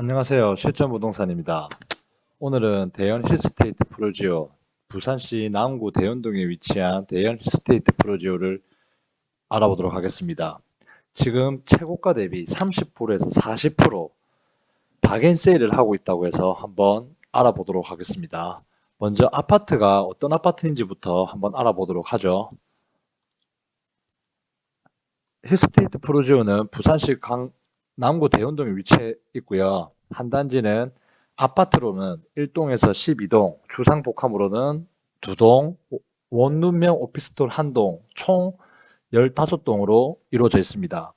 안녕하세요. 실전 부동산입니다. 오늘은 대연 힐스테이트 프로지오, 부산시 남구 대연동에 위치한 대연 힐스테이트 프로지오를 알아보도록 하겠습니다. 지금 최고가 대비 30%에서 40% 박앤 세일을 하고 있다고 해서 한번 알아보도록 하겠습니다. 먼저 아파트가 어떤 아파트인지부터 한번 알아보도록 하죠. 힐스테이트 프로지오는 부산시 강, 남구 대연동에 위치해 있고요. 한 단지는 아파트로는 1동에서 12동, 주상 복합으로는 2동, 원룸형 오피스톨 1동, 총 15동으로 이루어져 있습니다.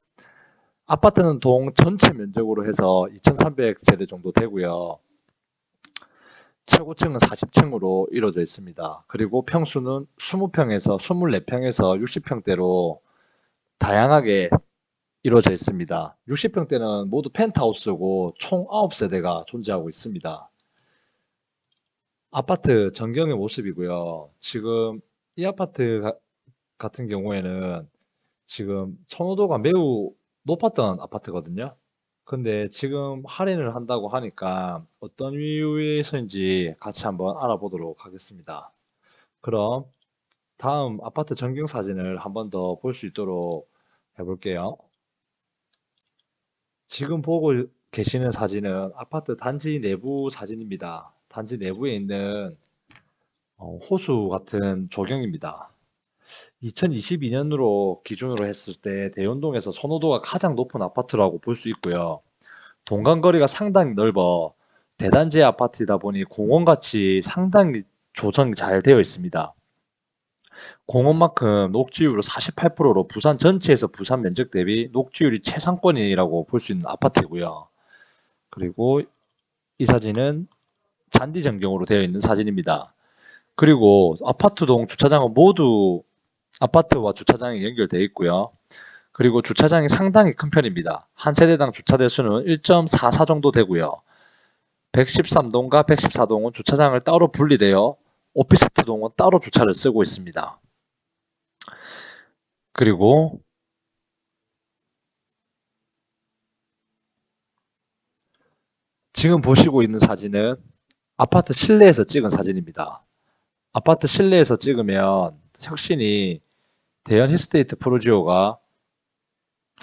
아파트는 동 전체 면적으로 해서 2,300세대 정도 되고요. 최고층은 40층으로 이루어져 있습니다. 그리고 평수는 20평에서 24평에서 60평대로 다양하게 이루어져 있습니다. 60평대는 모두 펜트하우스고 총 9세대가 존재하고 있습니다. 아파트 전경의 모습이고요. 지금 이 아파트 가- 같은 경우에는 지금 선호도가 매우 높았던 아파트거든요. 근데 지금 할인을 한다고 하니까 어떤 이유에서인지 같이 한번 알아보도록 하겠습니다. 그럼 다음 아파트 전경 사진을 한번 더 볼 수 있도록 해볼게요. 지금 보고 계시는 사진은 아파트 단지 내부 사진입니다. 단지 내부에 있는 어, 호수 같은 조경입니다. 2022년으로 기준으로 했을 때 대연동에서 선호도가 가장 높은 아파트라고 볼 수 있고요. 동간거리가 상당히 넓어 대단지 아파트이다 보니 공원같이 상당히 조성이 잘 되어 있습니다. 공원만큼 녹지율로 48%로 부산 전체에서 부산 면적 대비 녹지율이 최상권이라고 볼 수 있는 아파트이고요. 그리고 이 사진은 잔디 전경으로 되어 있는 사진입니다. 그리고 아파트 동 주차장은 모두 아파트와 주차장이 연결되어 있고요. 그리고 주차장이 상당히 큰 편입니다. 한 세대당 주차 대수는 1.44 정도 되고요. 113동과 114동은 주차장을 따로 분리되어 오피스트 동은 따로 주차를 쓰고 있습니다. 그리고 지금 보시고 있는 사진은 아파트 실내에서 찍은 사진입니다. 아파트 실내에서 찍으면 혁신이 대연 히스테이트 프로지오가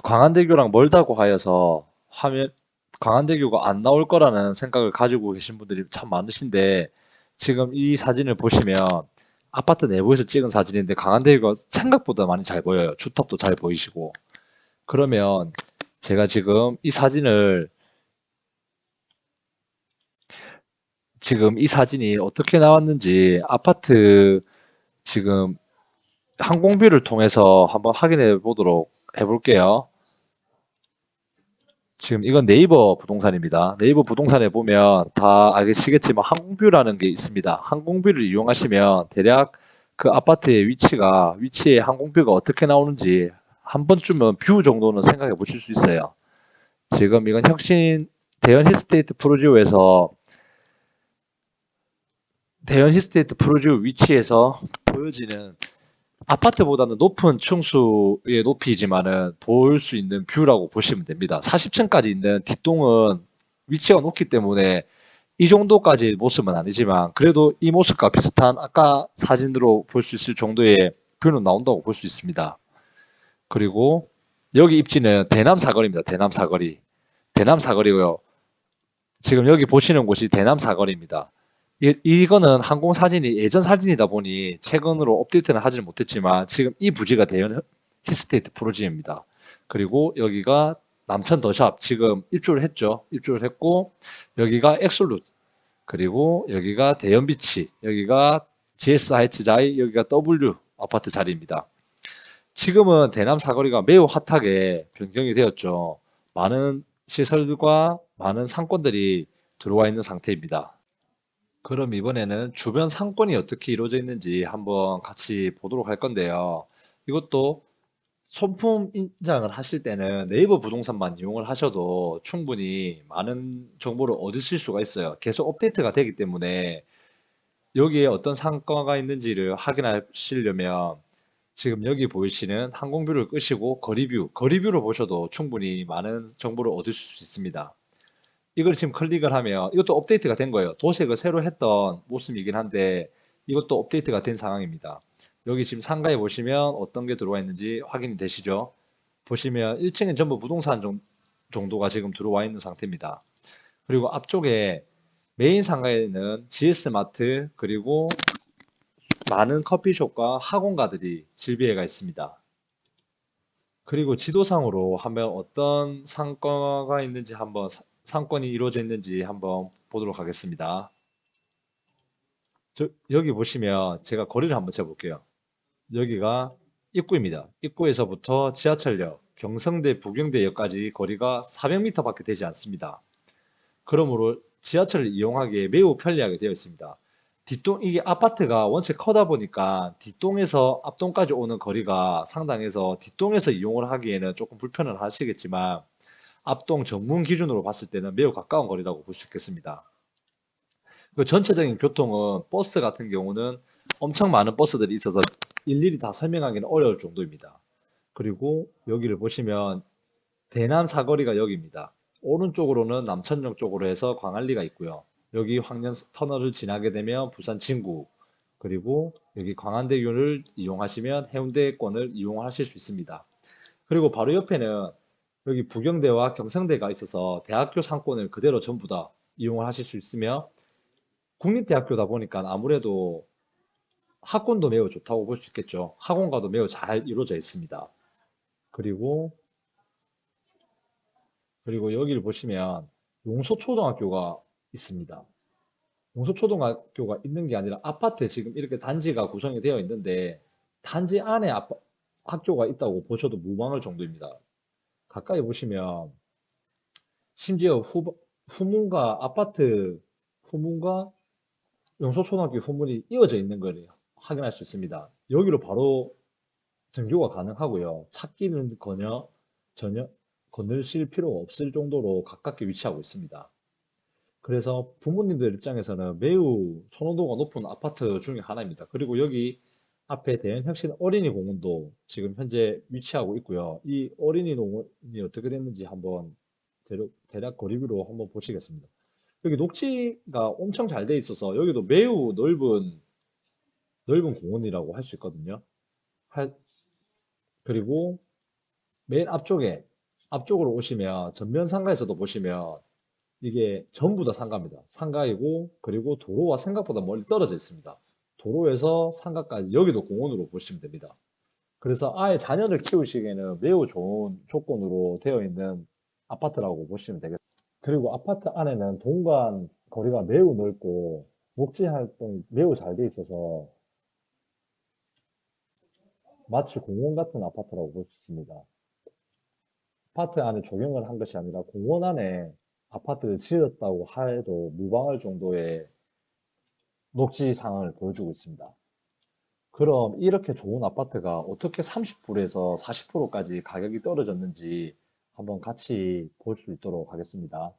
광안대교랑 멀다고 하여서 화면 광안대교가 안 나올 거라는 생각을 가지고 계신 분들이 참 많으신데 지금 이 사진을 보시면 아파트 내부에서 찍은 사진인데 강한대교가 생각보다 많이 잘 보여요. 주탑도 잘 보이시고. 그러면 제가 지금 이 사진을 지금 이 사진이 어떻게 나왔는지 아파트 지금 항공뷰를 통해서 한번 확인해 보도록 해볼게요. 지금 이건 네이버 부동산입니다. 네이버 부동산에 보면 다 아시겠지만 항공뷰라는 게 있습니다. 항공뷰를 이용하시면 대략 그 아파트의 위치가 위치에 항공뷰가 어떻게 나오는지 한 번쯤은 뷰 정도는 생각해 보실 수 있어요. 지금 이건 혁신 대연 힐스테이트 프로지오에서 대연 힐스테이트 프로지오 위치에서 보여지는 아파트보다는 높은 층수의 높이지만은 볼 수 있는 뷰라고 보시면 됩니다. 40층까지 있는 뒷동은 위치가 높기 때문에 이 정도까지 모습은 아니지만 그래도 이 모습과 비슷한 아까 사진으로 볼 수 있을 정도의 뷰는 나온다고 볼 수 있습니다. 그리고 여기 입지는 대남 사거리입니다. 대남 사거리. 대남 사거리고요. 지금 여기 보시는 곳이 대남 사거리입니다. 이, 이거는 항공 사진이 예전 사진이다 보니 최근으로 업데이트는 하지는 못했지만 지금 이 부지가 대연 히스테이트 프로지입니다. 그리고 여기가 남천 더샵 지금 입주를 했죠. 입주를 했고 여기가 엑솔룻 그리고 여기가 대연비치 여기가 GS 하이츠 자이 여기가 W 아파트 자리입니다. 지금은 대남 사거리가 매우 핫하게 변경이 되었죠. 많은 시설과 많은 상권들이 들어와 있는 상태입니다. 그럼 이번에는 주변 상권이 어떻게 이루어져 있는지 한번 같이 보도록 할 건데요. 이것도 손품 인장을 하실 때는 네이버 부동산만 이용을 하셔도 충분히 많은 정보를 얻으실 수가 있어요. 계속 업데이트가 되기 때문에 여기에 어떤 상가가 있는지를 확인하시려면 지금 여기 보이시는 항공뷰를 끄시고 거리뷰, 거리뷰를 보셔도 충분히 많은 정보를 얻을 수 있습니다. 이걸 지금 클릭을 하면 이것도 업데이트가 된 거예요. 도색을 새로 했던 모습이긴 한데 이것도 업데이트가 된 상황입니다. 여기 지금 상가에 보시면 어떤 게 들어와 있는지 확인이 되시죠? 보시면 1층엔 전부 부동산 정- 정도가 지금 들어와 있는 상태입니다. 그리고 앞쪽에 메인 상가에는 GS마트 그리고 많은 커피숍과 학원가들이 질비해가 있습니다. 그리고 지도상으로 하면 어떤 상가가 있는지 한번 사- 상권이 이루어져 있는지 한번 보도록 하겠습니다. 저, 여기 보시면 제가 거리를 한번 재볼게요. 여기가 입구입니다. 입구에서부터 지하철역, 경성대, 부경대역까지 거리가 400m밖에 되지 않습니다. 그러므로 지하철을 이용하기에 매우 편리하게 되어 있습니다. 뒷동 이게 아파트가 원체 커다 보니까 뒷동에서 앞동까지 오는 거리가 상당해서 뒷동에서 이용을 하기에는 조금 불편을 하시겠지만 앞동 정문 기준으로 봤을 때는 매우 가까운 거리라고 볼 수 있겠습니다. 그 전체적인 교통은 버스 같은 경우는 엄청 많은 버스들이 있어서 일일이 다 설명하기는 어려울 정도입니다. 그리고 여기를 보시면 대남 사거리가 여기입니다. 오른쪽으로는 남천역 쪽으로 해서 광안리가 있고요. 여기 황년 터널을 지나게 되면 부산 진구 그리고 여기 광안대교를 이용하시면 해운대권을 이용하실 수 있습니다. 그리고 바로 옆에는 여기 부경대와 경성대가 있어서 대학교 상권을 그대로 전부 다 이용을 하실 수 있으며 국립대학교다 보니까 아무래도 학군도 매우 좋다고 볼 수 있겠죠. 학원과도 매우 잘 이루어져 있습니다. 그리고 그리고 여기를 보시면 용소초등학교가 있습니다. 용소초등학교가 있는 게 아니라 아파트에 지금 이렇게 단지가 구성이 되어 있는데 단지 안에 아파- 학교가 있다고 보셔도 무방할 정도입니다. 가까이 보시면 심지어 후, 후문과 아파트 후문과 용소초등학교 후문이 이어져 있는 걸 확인할 수 있습니다. 여기로 바로 등교가 가능하고요. 찾기는 전혀 전혀 건너실 필요가 없을 정도로 가깝게 위치하고 있습니다. 그래서 부모님들 입장에서는 매우 선호도가 높은 아파트 중에 하나입니다. 그리고 여기 앞에 대연혁신 어린이 공원도 지금 현재 위치하고 있고요. 이 어린이 공원이 어떻게 됐는지 한번 대략, 대략 거리뷰로 한번 보시겠습니다. 여기 녹지가 엄청 잘 돼 있어서 여기도 매우 넓은 넓은 공원이라고 할 수 있거든요. 할- 그리고 맨 앞쪽에 앞쪽으로 오시면 전면 상가에서도 보시면 이게 전부 다 상가입니다. 상가이고 그리고 도로와 생각보다 멀리 떨어져 있습니다. 도로에서 상가까지 여기도 공원으로 보시면 됩니다. 그래서 아예 자녀를 키우시기에는 매우 좋은 조건으로 되어 있는 아파트라고 보시면 되겠습니다. 그리고 아파트 안에는 동간 거리가 매우 넓고 녹지 활동이 매우 잘 돼 있어서 마치 공원 같은 아파트라고 볼 수 있습니다. 아파트 안에 조경을 한 것이 아니라 공원 안에 아파트를 지었다고 해도 무방할 정도의 녹지 상황을 보여주고 있습니다. 그럼 이렇게 좋은 아파트가 어떻게 30%에서 40%까지 가격이 떨어졌는지 한번 같이 볼 수 있도록 하겠습니다.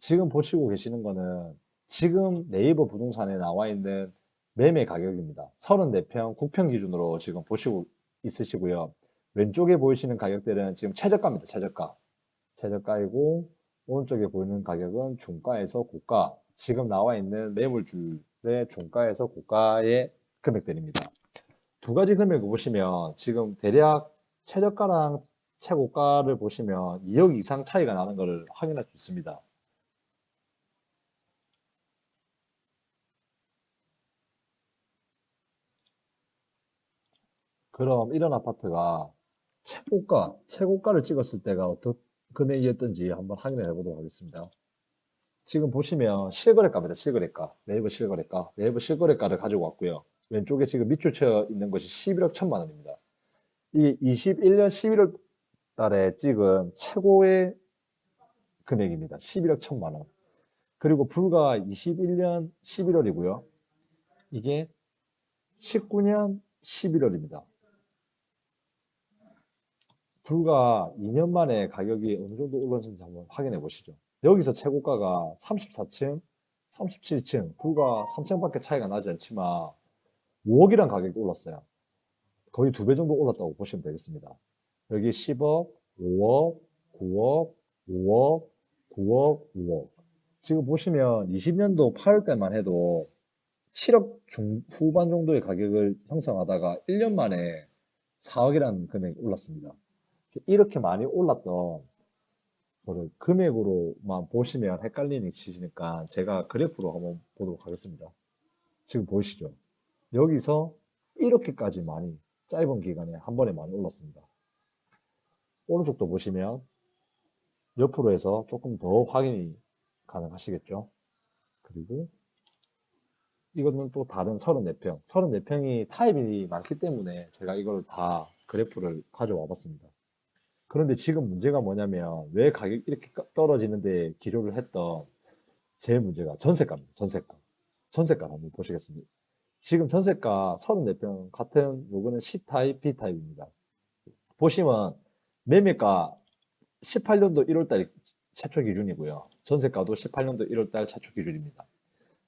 지금 보시고 계시는 거는 지금 네이버 부동산에 나와 있는 매매 가격입니다. 34평, 9평 기준으로 지금 보시고 있으시고요. 왼쪽에 보이시는 가격들은 지금 최저가입니다. 최저가. 최저가이고 오른쪽에 보이는 가격은 중가에서 고가. 지금 나와 있는 매물줄의 중가에서 고가의 금액들입니다. 두 가지 금액을 보시면 지금 대략 최저가랑 최고가를 보시면 2억 이상 차이가 나는 것을 확인할 수 있습니다. 그럼 이런 아파트가 최고가, 최고가를 찍었을 때가 어떤 금액이었던지 한번 확인해 보도록 하겠습니다. 지금 보시면 실거래가입니다. 실거래가. 네이버 실거래가. 네이버 실거래가를 가지고 왔고요. 왼쪽에 지금 밑줄 쳐 있는 것이 11억 1천만 원입니다. 이 21년 11월 달에 찍은 최고의 금액입니다. 11억 1천만 원. 그리고 불과 21년 11월이고요. 이게 19년 11월입니다. 불과 2년 만에 가격이 어느 정도 올랐는지 한번 확인해 보시죠. 여기서 최고가가 34층, 37층, 불과 3층밖에 차이가 나지 않지만 5억이란 가격이 올랐어요. 거의 두 배 정도 올랐다고 보시면 되겠습니다. 여기 10억, 5억, 9억, 5억, 9억, 5억. 지금 보시면 20년도 8월 때만 해도 7억 중 후반 정도의 가격을 형성하다가 1년 만에 4억이라는 금액이 올랐습니다. 이렇게 많이 올랐던 거를 금액으로만 보시면 헷갈리니 치시니까 제가 그래프로 한번 보도록 하겠습니다. 지금 보이시죠? 여기서 이렇게까지 많이 짧은 기간에 한 번에 많이 올랐습니다. 오른쪽도 보시면 옆으로 해서 조금 더 확인이 가능하시겠죠? 그리고 이거는 또 다른 34평. 34평이 타입이 많기 때문에 제가 이걸 다 그래프를 가져와 봤습니다. 그런데 지금 문제가 뭐냐면 왜 가격이 이렇게 떨어지는데 기료를 했던 제일 문제가 전세가입니다. 전세가. 전세가 한번 보시겠습니다. 지금 전세가 34평 같은 요거는 C타입, B타입입니다. 보시면 매매가 18년도 1월달 최초 기준이고요. 전세가도 18년도 1월달 최초 기준입니다.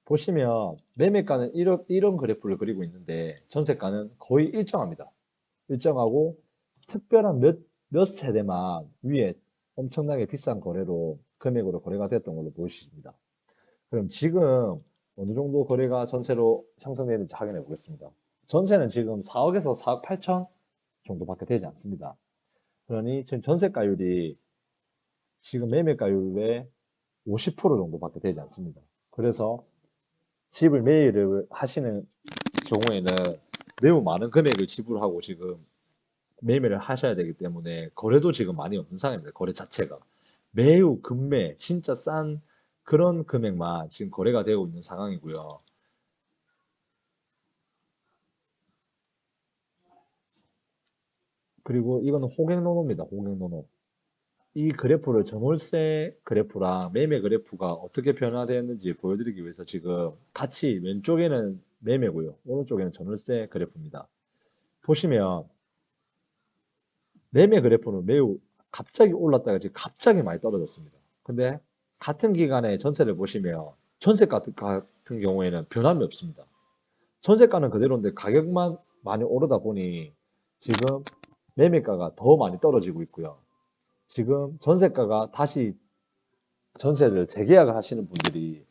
보시면 매매가는 이런, 이런 그래프를 그리고 있는데 전세가는 거의 일정합니다. 일정하고 특별한 몇, 몇 세대만 위에 엄청나게 비싼 거래로 금액으로 거래가 됐던 걸로 보이십니다. 그럼 지금 어느 정도 거래가 전세로 형성되는지 확인해 보겠습니다. 전세는 지금 4억에서 4억 8천 정도밖에 되지 않습니다. 그러니 지금 전세가율이 지금 매매가율의 50% 정도밖에 되지 않습니다. 그래서 집을 매입을 하시는 경우에는 매우 많은 금액을 지불하고 지금 매매를 하셔야 되기 때문에 거래도 지금 많이 없는 상황입니다. 거래 자체가 매우 금매 진짜 싼 그런 금액만 지금 거래가 되고 있는 상황이고요. 그리고 이거는 호갱노노입니다. 호갱노노. 이 그래프를 전월세 그래프랑 매매 그래프가 어떻게 변화되었는지 보여드리기 위해서 지금 같이 왼쪽에는 매매고요. 오른쪽에는 전월세 그래프입니다. 보시면 매매 그래프는 매우 갑자기 올랐다가 지금 갑자기 많이 떨어졌습니다. 근데 같은 기간에 전세를 보시면 전세가 같은 경우에는 변함이 없습니다. 전세가는 그대로인데 가격만 많이 오르다 보니 지금 매매가가 더 많이 떨어지고 있고요. 지금 전세가가 다시 전세를 재계약을 하시는 분들이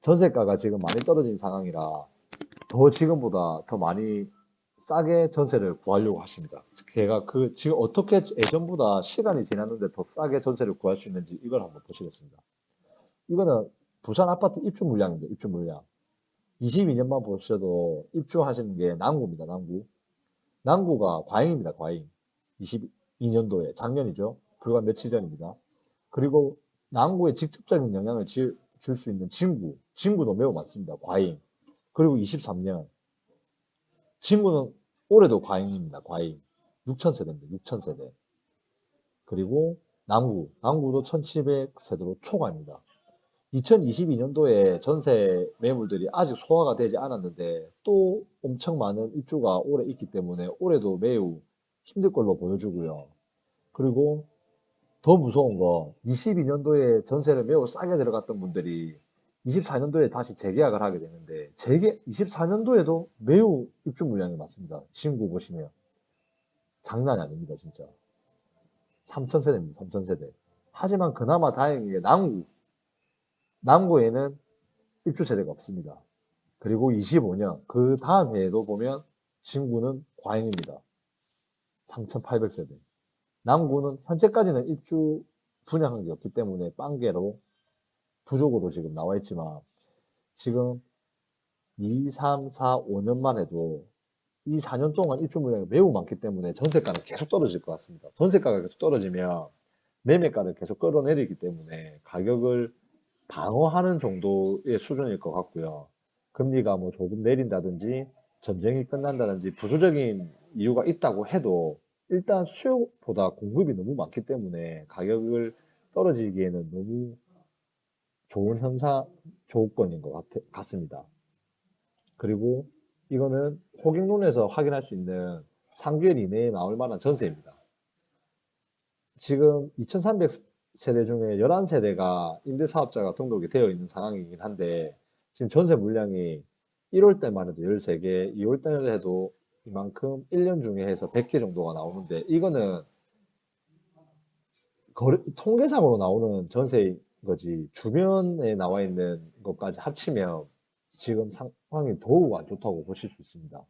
전세가가 지금 많이 떨어진 상황이라 더 지금보다 더 많이 싸게 전세를 구하려고 하십니다. 제가 그 지금 어떻게 예전보다 시간이 지났는데 더 싸게 전세를 구할 수 있는지 이걸 한번 보시겠습니다. 이거는 부산 아파트 입주 물량입니다. 입주 물량. 22년만 보셔도 입주하시는 게 남구입니다. 남구. 남구가 과잉입니다. 과잉. 22년도에 작년이죠. 불과 며칠 전입니다. 그리고 남구에 직접적인 영향을 줄 수 있는 진구. 진구도 매우 많습니다. 과잉. 그리고 23년. 진구는 올해도 과잉입니다. 과잉. 6천 세대입니다. 6천 세대. 그리고 남구. 남구도 1700 세대로 초과입니다. 2022년도에 전세 매물들이 아직 소화가 되지 않았는데 또 엄청 많은 입주가 올해 있기 때문에 올해도 매우 힘들 걸로 보여주고요. 그리고 더 무서운 거 22년도에 전세를 매우 싸게 들어갔던 분들이 24년도에 다시 재계약을 하게 되는데 재계 24년도에도 매우 입주 물량이 많습니다. 신구 보시면 장난이 아닙니다 진짜 3천세대입니다 3천세대 하지만 그나마 다행인 게 남구 남구에는 입주 세대가 없습니다. 그리고 25년 그 다음 해에도 보면 신구는 과잉입니다. 3,800세대. 남구는 현재까지는 입주 분양한 게 없기 때문에 빵개로 부족으로 지금 나와 있지만 지금 2, 3, 4, 5년만 해도 이 4년 동안 입주 물량이 매우 많기 때문에 전세가는 계속 떨어질 것 같습니다. 전세가가 계속 떨어지면 매매가를 계속 끌어내리기 때문에 가격을 방어하는 정도의 수준일 것 같고요. 금리가 뭐 조금 내린다든지 전쟁이 끝난다든지 부수적인 이유가 있다고 해도 일단 수요보다 공급이 너무 많기 때문에 가격을 떨어지기에는 너무 좋은 현상, 조건인 것 같, 같습니다. 그리고 이거는 호갱론에서 확인할 수 있는 3개월 이내에 나올 만한 전세입니다. 지금 2300세대 중에 11세대가 임대사업자가 등록이 되어 있는 상황이긴 한데 지금 전세 물량이 1월 때만 해도 13개, 2월 때만 해도 이만큼 1년 중에 해서 100개 정도가 나오는데 이거는 거래, 통계상으로 나오는 전세인 거지 주변에 나와 있는 것까지 합치면 지금 상황이 더욱 안 좋다고 보실 수 있습니다.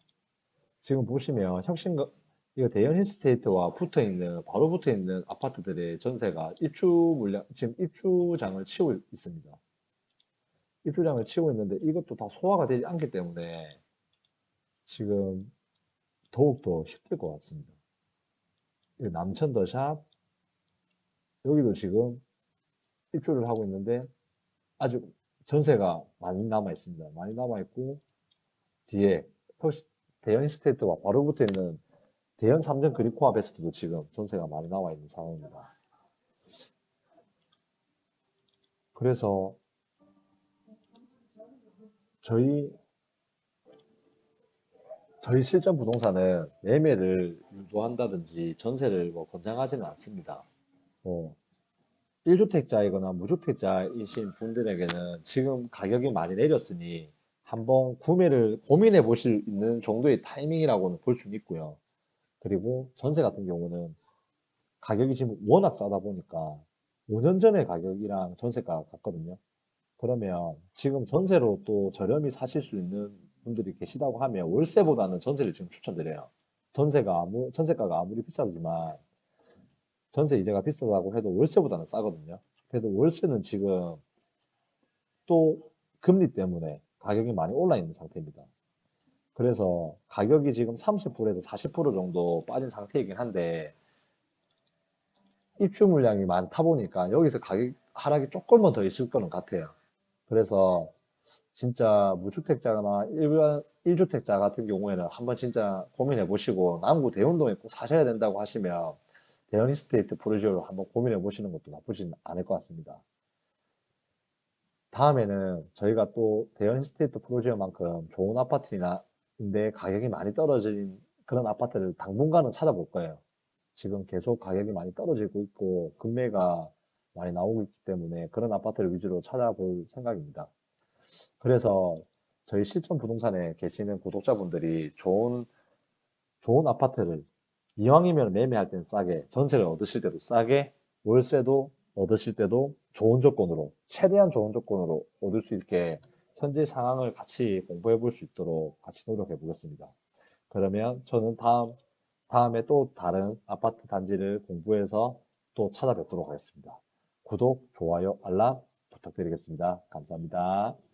지금 보시면 혁신가 이거 대연 힐스테이트와 붙어 있는 바로 붙어 있는 아파트들의 전세가 입주 물량 지금 입주장을 치고 있습니다. 입주장을 치고 있는데 이것도 다 소화가 되지 않기 때문에 지금 더욱더 힘들 것 같습니다. 이 남천 더샵 여기도 지금 입주를 하고 있는데 아직 전세가 많이 남아 있습니다. 많이 남아 있고 뒤에 대연 스테이트와 바로 붙어 있는 대연 3점 그리코아 베스트도 지금 전세가 많이 나와 있는 상황입니다. 그래서 저희 저희 실전 부동산은 매매를 유도한다든지 전세를 뭐 권장하지는 않습니다. 뭐 1주택자이거나 무주택자이신 분들에게는 지금 가격이 많이 내렸으니 한번 구매를 고민해 보실 있는 정도의 타이밍이라고는 볼 수는 있고요. 그리고 전세 같은 경우는 가격이 지금 워낙 싸다 보니까 5년 전의 가격이랑 전세가가 같거든요. 그러면 지금 전세로 또 저렴히 사실 수 있는 분들이 계시다고 하면 월세보다는 전세를 지금 추천드려요. 전세가 아무, 전세가가 아무리 비싸지만 전세 이자가 비싸다고 해도 월세보다는 싸거든요. 그래도 월세는 지금 또 금리 때문에 가격이 많이 올라 있는 상태입니다. 그래서 가격이 지금 30%에서 40% 정도 빠진 상태이긴 한데 입주 물량이 많다 보니까 여기서 가격 하락이 조금은 더 있을 거는 같아요. 그래서 진짜 무주택자나 일반 1주택자 같은 경우에는 한번 진짜 고민해 보시고 남구 대운동에 꼭 사셔야 된다고 하시면 대연 이스테이트 프로지오를 한번 고민해 보시는 것도 나쁘진 않을 것 같습니다. 다음에는 저희가 또 대연 이스테이트 프로지오만큼 좋은 아파트나 인데 가격이 많이 떨어진 그런 아파트를 당분간은 찾아볼 거예요. 지금 계속 가격이 많이 떨어지고 있고 금매가 많이 나오고 있기 때문에 그런 아파트를 위주로 찾아볼 생각입니다. 그래서 저희 실전 부동산에 계시는 구독자분들이 좋은 좋은 아파트를 이왕이면 매매할 땐 싸게 전세를 얻으실 때도 싸게 월세도 얻으실 때도 좋은 조건으로 최대한 좋은 조건으로 얻을 수 있게 현재 상황을 같이 공부해 볼 수 있도록 같이 노력해 보겠습니다. 그러면 저는 다음 다음에 또 다른 아파트 단지를 공부해서 또 찾아뵙도록 하겠습니다. 구독, 좋아요, 알람 부탁드리겠습니다. 감사합니다.